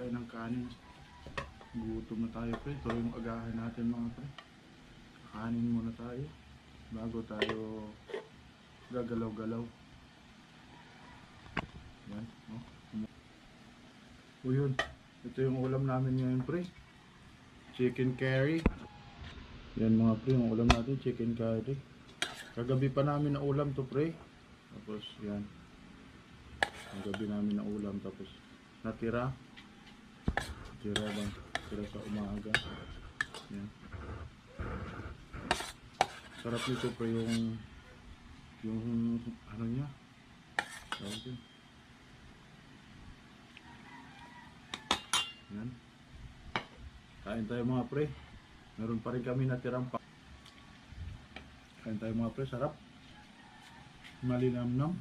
tayo ng kanin. Gutom na tayo pre. Ito yung agahan natin mga pre. Kanin muna tayo. Bago tayo gagalaw-galaw. Yan. Oh. O yun. Ito yung ulam namin ngayon pre. Chicken curry. Yan mga pre, yung ulam natin, chicken curry. Kagabi pa namin na ulam to pre. Tapos yan. Kagabi namin na ulam tapos natira. Natira bang? Natira sa umaga. Yan. Sarap nito pre yung yung ano niya. Tawag yun. Yan. Kain tayo mga pre. Meron pa rin kami natirang pa. Kain tayo mga pre, sarap. Malinamnam.